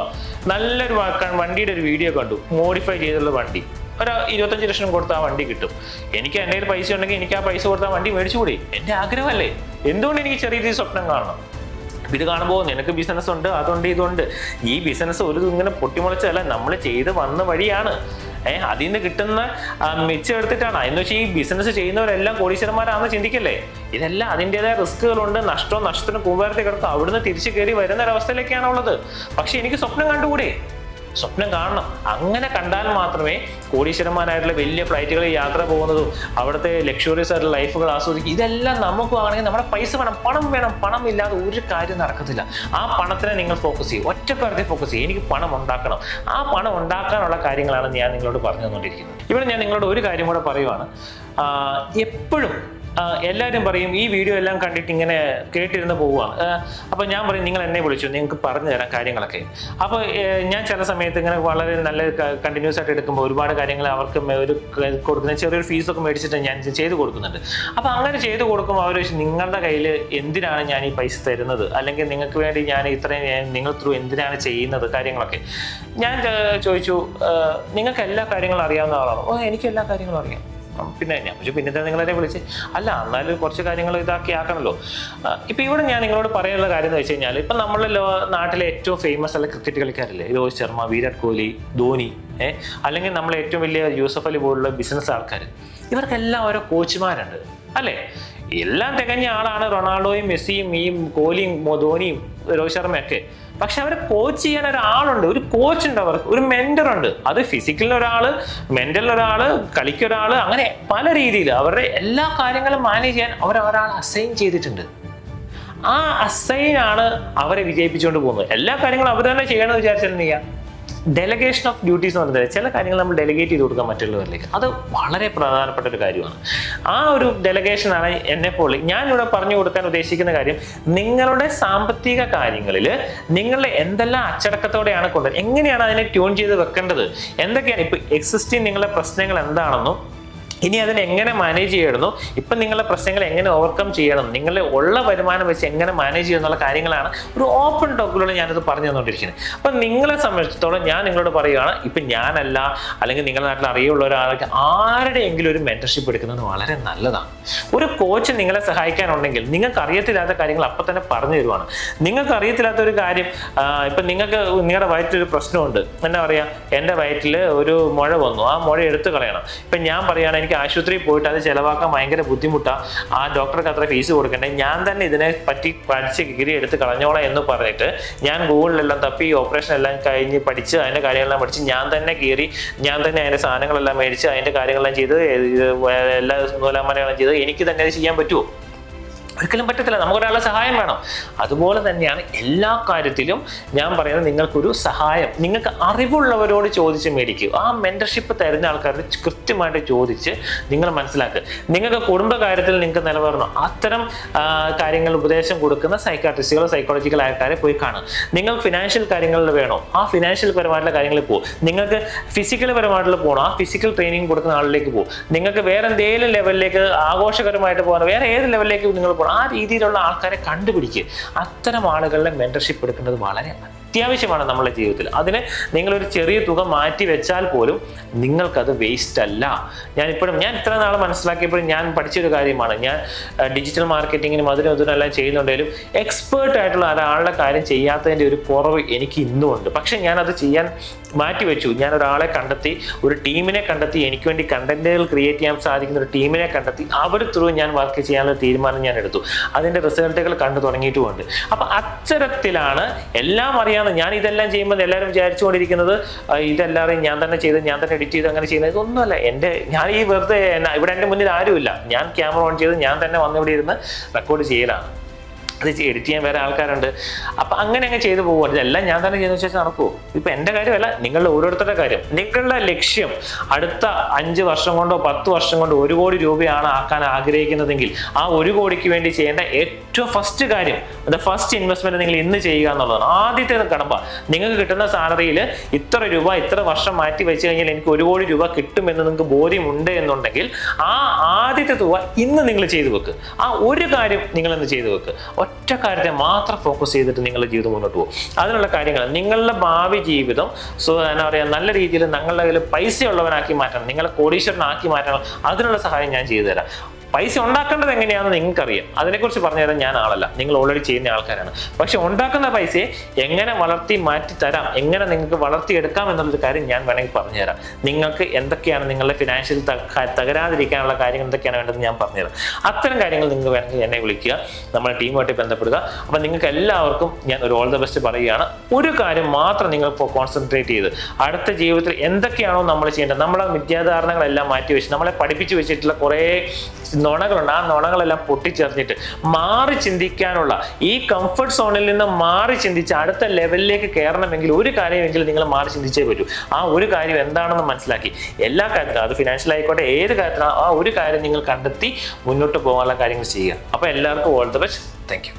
നല്ലൊരു വണ്ടിയുടെ ഒരു വീഡിയോ കണ്ടു. മോഡിഫൈ ചെയ്തുള്ള വണ്ടി. ഒരു ഇരുപത്തഞ്ച് ലക്ഷം കൊടുത്താൽ ആ വണ്ടി കിട്ടും. എനിക്ക് എന്റെ കയ്യിൽ പൈസ ഉണ്ടെങ്കിൽ എനിക്ക് ആ പൈസ കൊടുത്താൽ വണ്ടി മേടിച്ചുകൂടി? എന്റെ ആഗ്രഹമല്ലേ? എന്തുകൊണ്ട് എനിക്ക് ചെറിയ രീതി സ്വപ്നം കാണണം? ഇത് കാണുമ്പോൾ നിനക്ക് ബിസിനസ് ഉണ്ട് അതുണ്ട് ഇതുണ്ട്. ഈ ബിസിനസ് ഒരു ഇങ്ങനെ പൊട്ടിമുളച്ചതല്ല. നമ്മൾ ചെയ്ത് വന്ന വഴിയാണ്. ഏഹ് അതിൽ നിന്ന് കിട്ടുന്ന മിച്ചം എടുത്തിട്ടാണ്. എന്ന് വെച്ചാൽ ഈ ബിസിനസ് ചെയ്യുന്നവരെല്ലാം കോടീശ്വരന്മാരാണെന്ന് ചിന്തിക്കല്ലേ? ഇതെല്ലാം അതിന്റെതായ റിസ്കുകളുണ്ട് നഷ്ടവും നഷ്ടത്തിനും കൂമ്പാരത്തിൽ കിടക്കും. അവിടുന്ന് തിരിച്ചു കയറി വരുന്ന ഒരവസ്ഥയിലേക്കാണ് ഉള്ളത് പക്ഷെ എനിക്ക് സ്വപ്നം കണ്ടുകൂടെ? സ്വപ്നം കാണണം. അങ്ങനെ കണ്ടാൽ മാത്രമേ കോടീശ്വരന്മാരായിട്ടുള്ള വലിയ ഫ്ലൈറ്റുകളിൽ യാത്ര പോകുന്നതും അവിടുത്തെ ലക്ഷറിയസ് ആയിട്ടുള്ള ലൈഫുകൾ ആസ്വദിക്കും ഇതെല്ലാം നമുക്ക് ആണെങ്കിൽ നമ്മുടെ പൈസ വേണം പണം വേണം പണം ഇല്ലാതെ ഒരു കാര്യം നടക്കത്തില്ല. ആ പണത്തിനെ നിങ്ങൾ ഫോക്കസ് ചെയ്യും ഒറ്റ കാര്യത്തിൽ ഫോക്കസ് ചെയ്യും എനിക്ക് പണം ഉണ്ടാക്കണം. ആ പണം ഉണ്ടാക്കാനുള്ള കാര്യങ്ങളാണ് ഞാൻ നിങ്ങളോട് പറഞ്ഞു തന്നുകൊണ്ടിരിക്കുന്നത്. ഇവിടെ ഞാൻ നിങ്ങളോട് ഒരു കാര്യം കൂടെ പറയുവാണ്. എപ്പോഴും എല്ലാവരും പറയും ഈ വീഡിയോ എല്ലാം കണ്ടിട്ട് ഇങ്ങനെ കേട്ടിരുന്ന് പോവുക അപ്പോൾ ഞാൻ പറയും നിങ്ങൾ എന്നെ വിളിച്ചു നിങ്ങൾക്ക് പറഞ്ഞു തരാം കാര്യങ്ങളൊക്കെ. അപ്പോൾ ഞാൻ ചില സമയത്ത് ഇങ്ങനെ വളരെ നല്ല കണ്ടിന്യൂസ് ആയിട്ട് എടുക്കുമ്പോൾ ഒരുപാട് കാര്യങ്ങൾ അവർക്ക് ഒരു കൊടുക്കുന്ന ചെറിയൊരു ഫീസൊക്കെ മേടിച്ചിട്ട് ഞാൻ ചെയ്ത് കൊടുക്കുന്നുണ്ട്. അപ്പോൾ അങ്ങനെ ചെയ്ത് കൊടുക്കുമ്പോൾ അവർ നിങ്ങളുടെ കയ്യിൽ എന്തിനാണ് ഞാൻ ഈ പൈസ തരുന്നത്? അല്ലെങ്കിൽ നിങ്ങൾക്ക് വേണ്ടി ഞാൻ ഇത്രയും നിങ്ങൾ ത്രൂ എന്തിനാണ് ചെയ്യുന്നത്? കാര്യങ്ങളൊക്കെ. ഞാൻ ചോദിച്ചു നിങ്ങൾക്ക് എല്ലാ കാര്യങ്ങളും അറിയാവുന്ന ആളാണ്? ഓ എനിക്ക് എല്ലാ കാര്യങ്ങളും അറിയാം. പിന്നെ ഞാൻ പക്ഷെ പിന്നെ നിങ്ങളെ വിളിച്ച്. അല്ല എന്നാലും കുറച്ച് കാര്യങ്ങൾ ഇതാക്കി ആക്കണമല്ലോ ഇപ്പൊ ഇവിടെ ഞാൻ നിങ്ങളോട് പറയാനുള്ള കാര്യം എന്ന് വെച്ച് കഴിഞ്ഞാൽ ഇപ്പൊ നമ്മളെ നാട്ടിലെ ഏറ്റവും ഫേമസ് ആയ ക്രിക്കറ്റ് കളിക്കാരല്ലേ? രോഹിത് ശർമ്മ വിരാട് കോഹ്ലി ധോനി ഏഹ് അല്ലെങ്കിൽ നമ്മളെ ഏറ്റവും വലിയ യൂസഫ് അലി പോലുള്ള ബിസിനസ് ആൾക്കാർ ഇവർക്കെല്ലാം ഓരോ കോച്ചുമാരുണ്ട്. അല്ലേ? എല്ലാം തികഞ്ഞ ആളാണ് റൊണാൾഡോയും മെസ്സിയും ഈ കോഹ്ലിയും ധോനിയും രോഹിത് ശർമ്മയൊക്കെ. പക്ഷെ അവരെ കോച്ച് ചെയ്യാൻ ഒരാളുണ്ട് ഒരു കോച്ച് ഉണ്ട് അവർക്ക് ഒരു മെന്റർ ഉണ്ട്. അത് ഫിസിക്കലിന് ഒരാൾ മെന്റലിന് ഒരാൾ കളിക്കൊരാൾ അങ്ങനെ പല രീതിയിൽ അവരുടെ എല്ലാ കാര്യങ്ങളും മാനേജ് ചെയ്യാൻ അവർ ഒരാൾ അസൈൻ ചെയ്തിട്ടുണ്ട്. ആ അസൈൻ ആണ് അവരെ വിജയിപ്പിച്ചുകൊണ്ട് പോകുന്നത്. എല്ലാ കാര്യങ്ങളും അവർ തന്നെ ചെയ്യണമെന്ന് വിചാരിച്ചാൽ ഡെലഗേഷൻ ഓഫ് ഡ്യൂട്ടീസ് എന്ന് പറയുന്നത് ചില കാര്യങ്ങൾ നമ്മൾ ഡെലിഗേറ്റ് ചെയ്ത് കൊടുക്കാൻ മറ്റുള്ളവരിലേക്ക്. അത് വളരെ പ്രധാനപ്പെട്ട ഒരു കാര്യമാണ്. ആ ഒരു ഡെലഗേഷനാണ് എന്നെ പോലെ ഞാനിവിടെ പറഞ്ഞു കൊടുക്കാൻ ഉദ്ദേശിക്കുന്ന കാര്യം നിങ്ങളുടെ സാമ്പത്തിക കാര്യങ്ങളിൽ നിങ്ങളുടെ എന്തെല്ലാം അച്ചടക്കത്തോടെയാണ് കൊണ്ടുവരുന്നത് എങ്ങനെയാണ് അതിനെ ട്യൂൺ ചെയ്ത് വെക്കേണ്ടത്? എന്തൊക്കെയാണ് ഇപ്പൊ എക്സിസ്റ്റിംഗ് നിങ്ങളുടെ പ്രശ്നങ്ങൾ എന്താണെന്നും ഇനി അതിനെ എങ്ങനെ മാനേജ് ചെയ്യണമെന്നോ ഇപ്പം നിങ്ങളുടെ പ്രശ്നങ്ങൾ എങ്ങനെ ഓവർകം ചെയ്യണം നിങ്ങളുടെ ഉള്ള വരുമാനം വെച്ച് എങ്ങനെ മാനേജ് ചെയ്യണം എന്നുള്ള കാര്യങ്ങളാണ് ഒരു ഓപ്പൺ ടോക്കിലൂടെ ഞാനത് പറഞ്ഞു തന്നുകൊണ്ടിരിക്കുന്നത് അപ്പം നിങ്ങളെ സംബന്ധിച്ചിടത്തോളം ഞാൻ നിങ്ങളോട് പറയുകയാണ് ഇപ്പം ഞാനല്ല അല്ലെങ്കിൽ നിങ്ങളുടെ നാട്ടിൽ അറിയുള്ള ഒരാൾക്ക് ആരുടെയെങ്കിലും ഒരു മെന്റർഷിപ്പ് എടുക്കുന്നത് വളരെ നല്ലതാണ്. ഒരു കോച്ച് നിങ്ങളെ സഹായിക്കാനുണ്ടെങ്കിൽ നിങ്ങൾക്ക് അറിയത്തില്ലാത്ത കാര്യങ്ങൾ അപ്പം തന്നെ പറഞ്ഞു തരുവാണ്. നിങ്ങൾക്ക് അറിയത്തില്ലാത്ത ഒരു കാര്യം ഇപ്പം നിങ്ങൾക്ക് നിങ്ങളുടെ വയറ്റിലൊരു പ്രശ്നമുണ്ട്. എന്താ പറയുക? എന്റെ വയറ്റിൽ ഒരു മുഴ വന്നു. ആ മുഴ എടുത്തു കളയണം. ഇപ്പം ഞാൻ പറയുകയാണ് എനിക്ക് ആശുപത്രിയിൽ പോയിട്ട് അത് ചിലവാക്കാൻ ഭയങ്കര ബുദ്ധിമുട്ടാണ് ആ ഡോക്ടർക്ക് അത്ര ഫീസ് കൊടുക്കണ്ടേ? ഞാൻ തന്നെ ഇതിനെ പറ്റി പഠിച്ച് ഡിഗ്രി എടുത്ത് കളഞ്ഞോളാം എന്ന് പറഞ്ഞിട്ട് ഞാൻ ഗൂഗിളിലെല്ലാം തപ്പി ഓപ്പറേഷൻ എല്ലാം കഴിഞ്ഞ് പഠിച്ച് അതിന്റെ കാര്യങ്ങളെല്ലാം പഠിച്ച് ഞാൻ തന്നെ കീറി ഞാൻ തന്നെ അതിന്റെ സാധനങ്ങളെല്ലാം മേടിച്ച് അതിന്റെ കാര്യങ്ങളെല്ലാം ചെയ്ത് എല്ലാ നൂലാമലകളും ചെയ്ത് എനിക്ക് തന്നെ അത് ചെയ്യാൻ പറ്റുമോ ഒരിക്കലും പറ്റത്തില്ല. നമുക്കൊരാളുടെ സഹായം വേണം. അതുപോലെ തന്നെയാണ് എല്ലാ കാര്യത്തിലും ഞാൻ പറയുന്നത് നിങ്ങൾക്കൊരു സഹായം. നിങ്ങൾക്ക് അറിവുള്ളവരോട് ചോദിച്ച് മേടിക്കുക ആ മെന്റർഷിപ്പ് തരുന്ന ആൾക്കാരോട് കൃത്യമായിട്ട് ചോദിച്ച് നിങ്ങൾ മനസ്സിലാക്കുക നിങ്ങൾക്ക് കുടുംബകാര്യത്തിൽ നിങ്ങൾക്ക് നിലവരണം അത്തരം കാര്യങ്ങൾ ഉപദേശം കൊടുക്കുന്ന സൈക്കാട്രിസ്റ്റുകളോ സൈക്കോളജിക്കൽ ആൾക്കാരെ പോയി കാണുക നിങ്ങൾ ഫിനാൻഷ്യൽ കാര്യങ്ങളിൽ വേണോ? ആ ഫിനാൻഷ്യൽ പരമായിട്ടുള്ള കാര്യങ്ങളിൽ പോകും നിങ്ങൾക്ക് ഫിസിക്കൽ പരമായിട്ടുള്ള പോകണം ആ ഫിസിക്കൽ ട്രെയിനിങ് കൊടുക്കുന്ന ആളിലേക്ക് പോകും നിങ്ങൾക്ക് വേറെ എന്തെങ്കിലും ലെവലിലേക്ക് ആഘോഷകരമായിട്ട് പോകണം വേറെ ഏത് ലെവലിലേക്ക് നിങ്ങൾ പോകണം ആ രീതിയിലുള്ള ആൾക്കാരെ കണ്ടുപിടിക്കുക. അത്തരം ആളുകളുടെ മെന്റർഷിപ്പ് എടുക്കേണ്ടത് വളരെ അത്യാവശ്യമാണ് നമ്മുടെ ജീവിതത്തിൽ. അതിന് നിങ്ങളൊരു ചെറിയ തുക മാറ്റി വെച്ചാൽ പോലും നിങ്ങൾക്കത് വേസ്റ്റ് അല്ല. ഞാൻ ഇപ്പോഴും ഞാൻ ഇത്ര നാൾ മനസ്സിലാക്കിയപ്പോഴും ഞാൻ പഠിച്ചൊരു കാര്യമാണ്. ഞാൻ ഡിജിറ്റൽ മാർക്കറ്റിങ്ങിനും അതിനും അതിനും എല്ലാം ചെയ്യുന്നുണ്ടെങ്കിലും എക്സ്പേർട്ട് ആയിട്ടുള്ള ഒരാളുടെ കാര്യം ചെയ്യാത്തതിന്റെ ഒരു കുറവ് എനിക്ക് ഇന്നും ഉണ്ട് പക്ഷെ ഞാൻ അത് ചെയ്യാൻ മാറ്റി വെച്ചു ഞാൻ ഒരാളെ കണ്ടെത്തി ഒരു ടീമിനെ കണ്ടെത്തി എനിക്ക് വേണ്ടി കണ്ടന്റുകൾ ക്രിയേറ്റ് ചെയ്യാൻ സാധിക്കുന്ന ഒരു ടീമിനെ കണ്ടെത്തി അവർ ത്രൂ ഞാൻ വർക്ക് ചെയ്യാനുള്ള തീരുമാനം ഞാൻ എടുത്തു. അതിന്റെ റിസൾട്ടുകൾ കണ്ടു തുടങ്ങിയിട്ടുമുണ്ട്. അപ്പം അച്ചരത്തിലാണ് എല്ലാം അറിയാവുന്ന ഞാൻ ഇതെല്ലാം ചെയ്യുമ്പോൾ എല്ലാവരും വിചാരിച്ചുകൊണ്ടിരിക്കുന്നത് ഇതെല്ലാവരും ഞാൻ തന്നെ ചെയ്ത് ഞാൻ തന്നെ എഡിറ്റ് ചെയ്ത് അങ്ങനെ ചെയ്യുന്നത് ഇതൊന്നുമല്ല. എന്റെ ഞാൻ ഈ വെറുതെ ഇവിടെ എന്റെ മുന്നിൽ ആരുമില്ല. ഞാൻ ക്യാമറ ഓൺ ചെയ്ത് ഞാൻ തന്നെ വന്നിവിടെ ഇരുന്ന് റെക്കോർഡ് ചെയ്യലാണ്. അത് എഡിറ്റ് ചെയ്യാൻ വേറെ ആൾക്കാരുണ്ട്. അപ്പം അങ്ങനെ അങ്ങ് ചെയ്തു പോകുക ഇതെല്ലാം ഞാൻ തന്നെ ചെയ്യുന്ന ശേഷം നടക്കുമോ ഇപ്പം എന്റെ കാര്യമല്ല നിങ്ങളുടെ ഓരോരുത്തരുടെ കാര്യം. നിങ്ങളുടെ ലക്ഷ്യം അടുത്ത അഞ്ച് വർഷം കൊണ്ടോ പത്ത് വർഷം കൊണ്ടോ ഒരു കോടി രൂപയാണ് ആക്കാൻ ആഗ്രഹിക്കുന്നതെങ്കിൽ ആ ഒരു കോടിക്ക് വേണ്ടി ചെയ്യേണ്ട ഫസ്റ്റ് കാര്യം അത് ഫസ്റ്റ് ഇൻവെസ്റ്റ്മെന്റ് നിങ്ങൾ ഇന്ന് ചെയ്യുക എന്നുള്ളതാണ്. ആദ്യത്തെ കടമ്പ. നിങ്ങൾക്ക് കിട്ടുന്ന സാലറിയിൽ ഇത്ര രൂപ ഇത്ര വർഷം മാറ്റി വെച്ച് കഴിഞ്ഞാൽ എനിക്ക് ഒരു കോടി രൂപ കിട്ടുമെന്ന് നിങ്ങൾക്ക് ബോധ്യമുണ്ട് എന്നുണ്ടെങ്കിൽ ആ ആദ്യത്തെ തുക ഇന്ന് നിങ്ങൾ ചെയ്തു വെക്ക്. ആ ഒരു കാര്യം നിങ്ങൾ ഇന്ന് ചെയ്തു വെക്ക്. ഒറ്റ കാര്യത്തെ മാത്രം ഫോക്കസ് ചെയ്തിട്ട് നിങ്ങളുടെ ജീവിതം മുന്നോട്ട് പോകും. അതിനുള്ള കാര്യങ്ങൾ നിങ്ങളുടെ ഭാവി ജീവിതം സോ എന്താ പറയുക നല്ല രീതിയിൽ നിങ്ങളുടെ കയ്യിൽ പൈസ ഉള്ളവനാക്കി മാറ്റണം നിങ്ങളെ കോടീശ്വരനാക്കി മാറ്റണം അതിനുള്ള സഹായം ഞാൻ ചെയ്തു തരാം. പൈസ ഉണ്ടാക്കേണ്ടത് എങ്ങനെയാണെന്ന് നിങ്ങൾക്കറിയാം. അതിനെക്കുറിച്ച് പറഞ്ഞു തരാൻ ഞാൻ ആളല്ല. നിങ്ങൾ ഓൾറെഡി ചെയ്യുന്ന ആൾക്കാരാണ്. പക്ഷെ ഉണ്ടാക്കുന്ന പൈസയെ എങ്ങനെ വളർത്തി മാറ്റി തരാം എങ്ങനെ നിങ്ങൾക്ക് വളർത്തിയെടുക്കാം എന്നുള്ളൊരു കാര്യം ഞാൻ വേണമെങ്കിൽ പറഞ്ഞുതരാം. നിങ്ങൾക്ക് എന്തൊക്കെയാണ് നിങ്ങളുടെ ഫിനാൻഷ്യൽ തകരാതിരിക്കാനുള്ള കാര്യങ്ങൾ എന്തൊക്കെയാണ് വേണ്ടതെന്ന് ഞാൻ പറഞ്ഞുതരാം. അത്തരം കാര്യങ്ങൾ നിങ്ങൾക്ക് വേണമെങ്കിൽ എന്നെ വിളിക്കുക. നമ്മുടെ ടീമുമായിട്ട് ബന്ധപ്പെടുക. അപ്പം നിങ്ങൾക്ക് എല്ലാവർക്കും ഞാൻ ഒരു ഓൾ ദ ബെസ്റ്റ് പറയുകയാണ്. ഒരു കാര്യം മാത്രം നിങ്ങൾ കോൺസെൻട്രേറ്റ് ചെയ്ത്. അടുത്ത ജീവിതത്തിൽ എന്തൊക്കെയാണോ നമ്മൾ ചെയ്യേണ്ടത് നമ്മളെ വിദ്യാധാരണകളെല്ലാം മാറ്റി വെച്ച് നമ്മളെ പഠിപ്പിച്ചു വെച്ചിട്ടുള്ള കുറേ നുണകളുണ്ട്. ആ നുണകളെല്ലാം പൊട്ടിച്ചെറിഞ്ഞിട്ട് മാറി ചിന്തിക്കാനുള്ള ഈ കംഫർട്ട് സോണിൽ നിന്ന് മാറി ചിന്തിച്ച് അടുത്ത ലെവലിലേക്ക് കയറണമെങ്കിൽ ഒരു കാര്യമെങ്കിലും നിങ്ങൾ മാറി ചിന്തിച്ചേ പറ്റൂ. ആ ഒരു കാര്യം എന്താണെന്ന് മനസ്സിലാക്കി. എല്ലാ കാര്യത്തിലും അത് ഫിനാൻഷ്യൽ ആയിക്കോട്ടെ ഏത് കാര്യത്തിലും ആ ഒരു കാര്യം നിങ്ങൾ കണ്ടെത്തി മുന്നോട്ട് പോകാനുള്ള കാര്യങ്ങൾ ചെയ്യുക. അപ്പോൾ എല്ലാവർക്കും ഓൾ ദ ബെസ്റ്റ് താങ്ക്